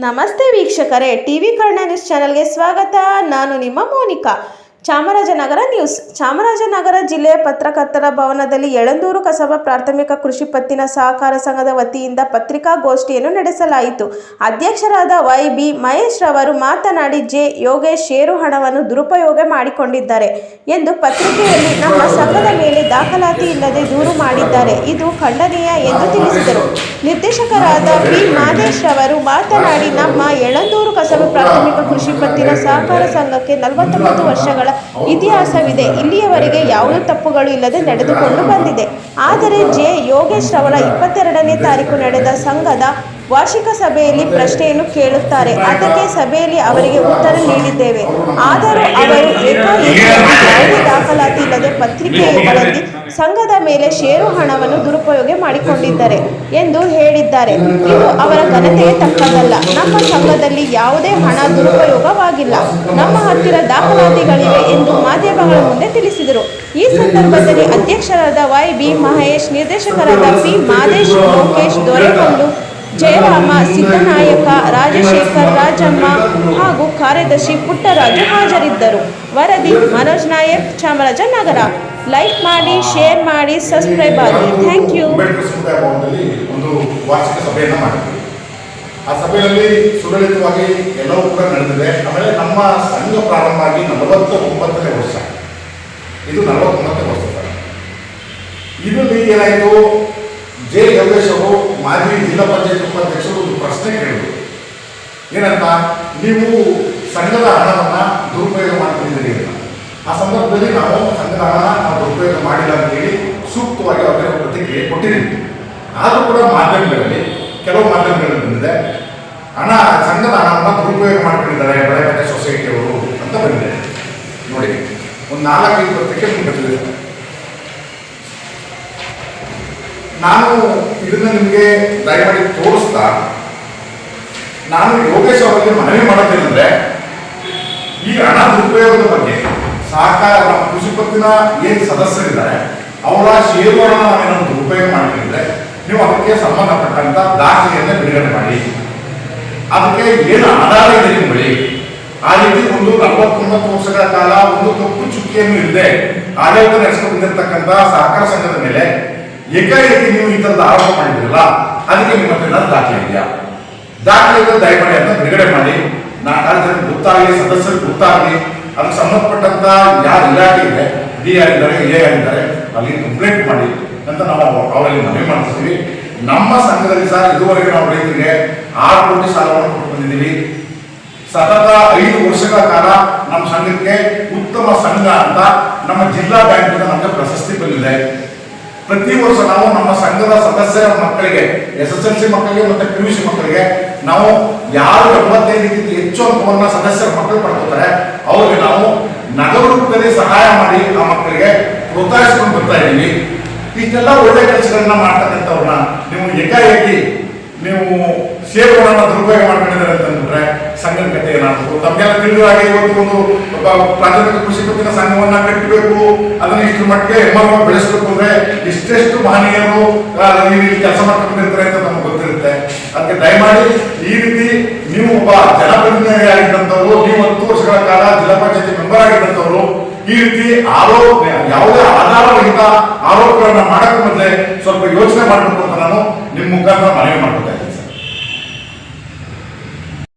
ನಮಸ್ತೆ ವೀಕ್ಷಕರೇ TV Karna news ಚಾನಲ್ಗೆ ಸ್ವಾಗತ. ನಾನು ನಿಮ್ಮ ಮೋನಿಕಾ. ಚಾಮರಾಜನಗರ ನ್ಯೂಸ್. ಚಾಮರಾಜನಗರ ಜಿಲ್ಲೆಯ ಪತ್ರಕರ್ತರ ಭವನದಲ್ಲಿ ಯಳಂದೂರು ಕಸಬಾ ಪ್ರಾಥಮಿಕ ಕೃಷಿ ಪತ್ತಿನ ಸಹಕಾರ ಸಂಘದ ವತಿಯಿಂದ ಪತ್ರಿಕಾಗೋಷ್ಠಿಯನ್ನು ನಡೆಸಲಾಯಿತು. ಅಧ್ಯಕ್ಷರಾದ ವೈ ಬಿ ಮಹೇಶ್ ರವರು ಮಾತನಾಡಿ, ಜೆ ಯೋಗೇಶ್ ಷೇರು ಹಣವನ್ನು ದುರುಪಯೋಗ ಮಾಡಿಕೊಂಡಿದ್ದಾರೆ ಎಂದು ಪತ್ರಿಕೆಯಲ್ಲಿ ನಮ್ಮ ಸಂಘದ ಮೇಲೆ ದಾಖಲಾತಿ ಇಲ್ಲದೆ ದೂರು ಮಾಡಿದ್ದಾರೆ. ಇದು ಖಂಡನೀಯ ಎಂದು ತಿಳಿಸಿದರು. ನಿರ್ದೇಶಕರಾದ ಬಿ ಮಾದೇಶ್ ರವರು ಮಾತನಾಡಿ, ನಮ್ಮ ಯಳಂದೂರು ಕಸಬಾ ಪ್ರಾಥಮಿಕ ಕೃಷಿ ಪತ್ತಿನ ಸಹಕಾರ ಸಂಘಕ್ಕೆ ನಲವತ್ತೊಂಬತ್ತು ವರ್ಷಗಳ ಇತಿಹಾಸವಿದೆ. ಇಲ್ಲಿಯವರೆಗೆ ಯಾವುದೇ ತಪ್ಪುಗಳು ಇಲ್ಲದೆ ನಡೆದುಕೊಂಡು ಬಂದಿದೆ. ಆದರೆ ಜೆ. ಯೋಗೇಶ್ ರವರ ಇಪ್ಪತ್ತೆರಡನೇ ತಾರೀಕು ನಡೆದ ಸಂಘದ ವಾರ್ಷಿಕ ಸಭೆಯಲ್ಲಿ ಪ್ರಶ್ನೆಯನ್ನು ಕೇಳುತ್ತಾರೆ. ಅದಕ್ಕೆ ಸಭೆಯಲ್ಲಿ ಅವರಿಗೆ ಉತ್ತರ ನೀಡಿದ್ದೇವೆ. ಆದರೂ ಅವರು ಯಾವುದೇ ದಾಖಲಾತಿ ಇಲ್ಲದೆ ಪತ್ರಿಕೆಗಳಲ್ಲಿ ಸಂಘದ ಮೇಲೆ ಷೇರು ಹಣವನ್ನು ದುರುಪಯೋಗ ಮಾಡಿಕೊಂಡಿದ್ದಾರೆ ಎಂದು ಹೇಳಿದ್ದಾರೆ. ಇದು ಅವರ ಘನತೆಗೆ ತಕ್ಕದಲ್ಲ ನಮ್ಮ ಸಂಘದಲ್ಲಿ ಯಾವುದೇ ಹಣ ದುರುಪಯೋಗವಾಗಿಲ್ಲ. ನಮ್ಮ ಹತ್ತಿರ ದಾಖಲಾತಿಗಳಿವೆ ಎಂದು ಮಾಧ್ಯಮಗಳ ಮುಂದೆ ತಿಳಿಸಿದರು. ಈ ಸಂದರ್ಭದಲ್ಲಿ ಅಧ್ಯಕ್ಷರಾದ ವೈ ಬಿ ಮಹೇಶ್, ನಿರ್ದೇಶಕರಾದ ಪಿ ಮಾದೇಶ್, ಲೋಕೇಶ್ ದೊರೆಮಲ್ಲು ಜಯರಾಮ, ಸಿದ್ದನಾಯಕ, ರಾಜಶೇಖರ್, ರಾಜಮ್ಮ ಹಾಗೂ ಕಾರ್ಯದರ್ಶಿ ಪುಟ್ಟರಾಜು ಹಾಜರಿದ್ದರು. ವರದಿ, ಮನೋಜ್ ನಾಯಕ್, ಚಾಮರಾಜನಗರ. ಲೈಕ್ ಮಾಡಿ, ಶೇರ್ ಮಾಡಿ, ಸಬ್ಸ್ಕ್ರೈಬ್ ಆಗಿ. Thank you. ಒಂದು ವಾರ್ಷಿಕ ಸಭೆಯನ್ನು ಮಾಡಿದ್ವಿ ಆ ಸಭೆಯಲ್ಲಿ ಸುಲಲಿತವಾಗಿ ಎಲ್ಲವೂ ಕೂಡ ನಡೆದಿದೆ. ಆಮೇಲೆ ನಮ್ಮ ಸಂಘ ಪ್ರಾರಂಭ ಆಗಿ ನಲವತ್ತ ವರ್ಷ. ಇದು ನಲವತ್ತೊಂಬತ್ತನೇ ವರ್ಷ ಇದರಲ್ಲಿ ಏನಾಯಿತು? ಜೆ ಯೋಗೇಶ್ ಅವರು ಮಾಜಿ ಜಿಲ್ಲಾ ಪಂಚಾಯತ್ ಉಪಾಧ್ಯಕ್ಷರು ಒಂದು ಪ್ರಶ್ನೆ ಕೇಳಿದರು. ಏನಂತ, ನೀವು ಸಂಘದ ಹಣವನ್ನು ದುರುಪಯೋಗ ಮಾಡ್ತಿದ್ದೀರಿ ಅಂತ. ಆ ಸಂದರ್ಭದಲ್ಲಿ ನಾವು ಸಂಘದ ಹಣ ನಾವು ದುರುಪಯೋಗ ಮಾಡಿಲ್ಲ ಅಂತ ಹೇಳಿ ಸೂಕ್ತವಾಗಿ ಅವರಿಗೆ ಪ್ರತಿಕ್ರಿಯೆ ಕೊಟ್ಟಿದ್ದೀವಿ. ಆದರೂ ಕೂಡ ಮಾಧ್ಯಮಗಳಲ್ಲಿ, ಕೆಲವು ಮಾಧ್ಯಮಗಳಲ್ಲಿ ಬಂದಿದೆ, ಹಣ, ಸಂಘದ ಹಣವನ್ನು ದುರುಪಯೋಗ ಮಾಡ್ಕೊಂಡಿದ್ದಾರೆ ಬೆಳೆಕಟ್ಟೆ ಸೊಸೈಟಿಯವರು ಅಂತ ಬಂದಿದೆ. ನೋಡಿ, ಒಂದು ನಾಲ್ಕೈದು ಪತ್ರಿಕೆ ನಿಮ್ಗೆ ಬಂದಿದೆ ನಾನು ಇದನ್ನ ನಿಮಗೆ ದಯಮಾಡಿ ತೋರಿಸ್ತಾ, ನಾನು ಯೋಗೇಶ್ ಅವರಿಗೆ ಮನವಿ ಮಾಡೋದೇನೆಂದ್ರೆ, ಈ ಹಣ ದುರುಪಯೋಗದ ಬಗ್ಗೆ ಸಹಕಾರ ನಮ್ಮ ಕೃಷಿ ಪತ್ತಿನ ಏನು ಸದಸ್ಯರಿದ್ದಾರೆ, ಅವರ ಷೇರುಗಳನ್ನು ನಾವೇನಾದ್ರು ದುರುಪಯೋಗ ಮಾಡಿದ್ರೆ ನೀವು ಅದಕ್ಕೆ ಸಂಬಂಧಪಟ್ಟಂತ ದಾಖಲೆಯನ್ನು ಬಿಡುಗಡೆ ಮಾಡಿ. ಅದಕ್ಕೆ ಏನು ಆಧಾರ ಇದೆ ನಿಮ್ಮ ಬಳಿ ಆ ರೀತಿ ಒಂದು ನಲವತ್ತೊಂಬತ್ತು ವರ್ಷಗಳ ಕಾಲ ಒಂದು ತಪ್ಪು ಚುಕ್ಕಿಯನ್ನು ಇಲ್ಲದೆ ಆಡಳಿತ ನಡೆಸಿಕೊಂಡಿರ್ತಕ್ಕಂತಹ ಸಹಕಾರ ಸಂಘದ ಮೇಲೆ ಏಕಾಏಕಿ ನೀವು ಈ ತರದ ಆರೋಪ ಮಾಡಿದ್ರಲ್ಲ, ಅದಕ್ಕೆ ನಿಮ್ಮ ಹತ್ರ ಏನಾದ್ರು ದಾಖಲೆ ಇದೆಯಾ? ದಾಖಲೆ ಇದ್ರೆ ದಯಮಾಡಿ ಅಂತ ಬಿಡುಗಡೆ ಮಾಡಿ. ನಾಲ್ಕು ಜನಕ್ಕೆ ಗೊತ್ತಾಗಲಿ ಸದಸ್ಯರಿಗೆ ಗೊತ್ತಾಗಲಿ ಅದಕ್ಕೆ ಸಂಬಂಧಪಟ್ಟಂತ ಯಾರು ಇಲಾಖೆ ಇದೆ, ಡಿ ಇದ್ದಾರೆ, ಎ ಯಾರಿದ್ದಾರೆ ಅಲ್ಲಿ ಕಂಪ್ಲೇಂಟ್ ಮಾಡಿ. ಅಂತ ನಾವು ಅವರಲ್ಲಿ ಮನವಿ ಮಾಡಿಸ್ತೀವಿ. ನಮ್ಮ ಸಂಘದಲ್ಲಿ ಸರ್ ಇದುವರೆಗೆ ನಾವು ರೈತರಿಗೆ ಆರು ಕೋಟಿ ಸಾಲವನ್ನು ಕೊಟ್ಟು ಬಂದಿದ್ದೀವಿ. ಸತತ ಐದು ವರ್ಷಗಳ ಕಾಲ ನಮ್ಮ ಸಂಘಕ್ಕೆ ಉತ್ತಮ ಸಂಘ ಅಂತ ನಮ್ಮ ಜಿಲ್ಲಾ ಬ್ಯಾಂಕಿಂದ ನಮಗೆ ಪ್ರಶಸ್ತಿ ಬಂದಿದೆ. ಪ್ರತಿ ವರ್ಷ ನಾವು ನಮ್ಮ ಸಂಘದ ಸದಸ್ಯರ ಮಕ್ಕಳಿಗೆ ಎಸ್ ಎಸ್ ಎಲ್ ಸಿ ಮಕ್ಕಳಿಗೆ ಮತ್ತೆ ಪಿ ಯು ಸಿ ಮಕ್ಕಳಿಗೆ ನಾವು ಯಾರು ಎಂಬತ್ತೈದಕ್ಕಿಂತ ಹೆಚ್ಚು ಅಂಕವನ್ನ ಸದಸ್ಯರ ಮಕ್ಕಳು ಪಡ್ಕೋತಾರೆ, ಅವ್ರಿಗೆ ನಾವು ನಗರದಲ್ಲಿ ಸಹಾಯ ಮಾಡಿ ಆ ಮಕ್ಕಳಿಗೆ ಪ್ರೋತ್ಸಾಹಿಸ್ಕೊಂಡು ಬರ್ತಾ ಇದ್ದೀವಿ. ಇಷ್ಟೆಲ್ಲ ಒಳ್ಳೆ ಕೆಲಸಗಳನ್ನ ಮಾಡ್ತಕ್ಕಂಥವ್ರನ್ನ ನೀವು ಏಕಾಏಕಿ ನೀವು ಷೇರುಗಳನ್ನ ದುರುಪಯೋಗ ಮಾಡ್ಕೊಂಡಿದ್ದಾರೆ ಅಂತಂದ್ರೆ ಸಂಘದ ಕಥೆ ಏನಾಗಬೇಕು? ತಮಗೆಲ್ಲ ತಿಳಿದ ಹಾಗೆ ಇವತ್ತು ಒಂದು ಪ್ರಾಥಮಿಕ ಕೃಷಿ ಪತ್ತಿನ ಸಂಘವನ್ನ ಕಟ್ಟಬೇಕು, ಅದನ್ನ ಇಷ್ಟು ಮಟ್ಟಿಗೆ ಹೆಮ್ಮರವಾಗಿ ಬೆಳೆಸಬೇಕು ಅಂದ್ರೆ ಇಷ್ಟೆಷ್ಟು ಮಹನೀಯರು ರೀತಿ ಕೆಲಸ ಮಾಡ್ಕೊಂಡಿರ್ತಾರೆ ಅಂತ ನಮ್ಗೆ ಗೊತ್ತಿರುತ್ತೆ. ಅದಕ್ಕೆ ದಯಮಾಡಿ ಈ ರೀತಿ ನೀವು ಒಬ್ಬ ಜನಪ್ರತಿನಿಧಿ ಆಗಿದ್ದಂಥವ್ರು, ನೀವು ಹತ್ತು ವರ್ಷಗಳ ಕಾಲ ಜಿಲ್ಲಾ ಪಂಚಾಯತಿ ಮೆಂಬರ್ ಆಗಿದ್ದಂಥವ್ರು, ಈ ರೀತಿ ಆರೋಪ ಯಾವುದೇ ಆಧಾರರಹಿತ ಆರೋಪಗಳನ್ನ ಮಾಡಕ್ಕೆ ಮೊದಲೇ ಸ್ವಲ್ಪ ಯೋಚನೆ ಮಾಡಬೇಕು ಅಂತ ನಾನು ನಿಮ್ಮ ಮುಖಾಂತರ ಮನವಿ ಮಾಡ್ಕೊತಾ